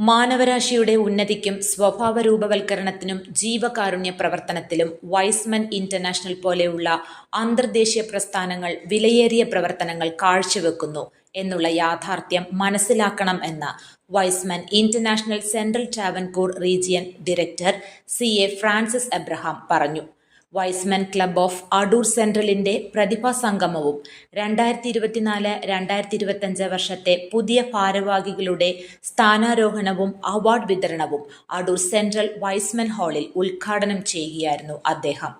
മാനവരാശിയുടെ ഉന്നതിക്കും സ്വഭാവ രൂപവൽക്കരണത്തിനും ജീവകാരുണ്യ പ്രവർത്തനത്തിലും വൈസ്മൻ ഇന്റർനാഷണൽ പോലെയുള്ള അന്തർദേശീയ പ്രസ്ഥാനങ്ങൾ വിലയേറിയ പ്രവർത്തനങ്ങൾ കാഴ്ചവെക്കുന്നു എന്നുള്ള യാഥാർത്ഥ്യം മനസ്സിലാക്കണം എന്ന് Y's Men International Central Travancore region director C A Francis Abraham പറഞ്ഞു. Y's Men club of Adoor സെൻട്രലിന്റെ പ്രതിഭാ സംഗമവും രണ്ടായിരത്തി ഇരുപത്തിനാല് രണ്ടായിരത്തി ഇരുപത്തഞ്ച് വർഷത്തെ പുതിയ ഭാരവാഹികളുടെ സ്ഥാനാരോഹണവും അവാർഡ് വിതരണവും അടൂർ സെൻട്രൽ വൈസ്മൻ ഹാളിൽ ഉദ്ഘാടനം ചെയ്യുകയായിരുന്നു അദ്ദേഹം.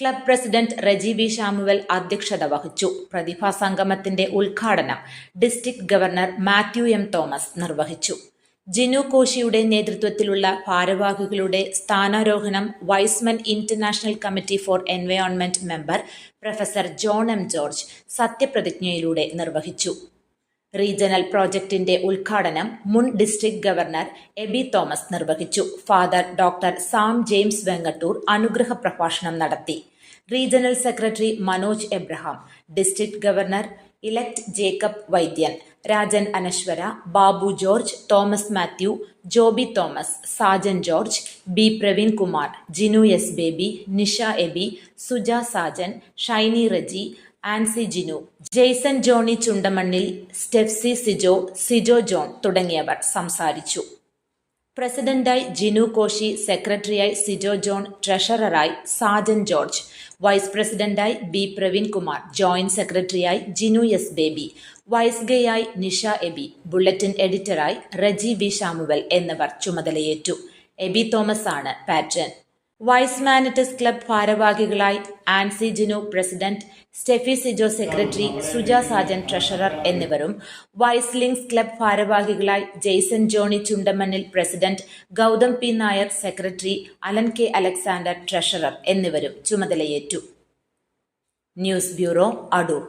Club president Reji V Shamuel അധ്യക്ഷത വഹിച്ചു. പ്രതിഭാ സംഗമത്തിന്റെ ഉദ്ഘാടനം district governor Mathew M Thomas നിർവഹിച്ചു. ജിനു കോശിയുടെ നേതൃത്വത്തിലുള്ള ഭാരവാഹികളുടെ സ്ഥാനാരോഹണം Y's Men International committee for environment member professor John M George സത്യപ്രതിജ്ഞയിലൂടെ നിർവഹിച്ചു. റീജിയണൽ പ്രോജക്റ്റിന്റെ ഉദ്ഘാടനം മുൻ ഡിസ്ട്രിക്ട് ഗവർണർ എബി തോമസ് നിർവഹിച്ചു. ഫാദർ ഡോക്ടർ സാം ജെയിംസ് വെങ്ങട്ടൂർ അനുഗ്രഹ പ്രഭാഷണം നടത്തി. Regional secretary Manoj Abraham district governor elect Jacob Vaidyan Rajan Anaswara Babu George Thomas Mathew Joby Thomas Sajan George B Praveen Kumar Jinu S Baby Nisha Abi Suja Sajan Shiny Reji Ancy Jinu Jaison Johny Chundamannil Steffsy Sijo Sijo John തുടങ്ങിയവർ സംസാരിച്ചു. പ്രസിഡന്റായി ജിനു കോശി സെക്രട്ടറിയായി സിജോ ജോൺ ട്രഷററായി Sajan George vice പ്രസിഡന്റായി B Praveen Kumar joint സെക്രട്ടറിയായി Jinu S Baby vice ഗേയായി Nisha AB bulletin എഡിറ്ററായി Reji B Shamuel എന്നിവർ ചുമതലയേറ്റു. എബി തോമസ് ആണ് പാറ്റേൺ. വൈസ് മാനറ്റസ് ക്ലബ് ഭാരവാഹികളായി Ancy Jinu president Steffy Sijo secretary Suja Sajan treasurer എന്നിവരും വൈസ് ലിങ്സ് ക്ലബ് ഭാരവാഹികളായി Jaison Johny Chundamannil president Gautham P Nair secretary Alan K Alexander treasurer എന്നിവരും ചുമതലയേറ്റു. News bureau Adoor.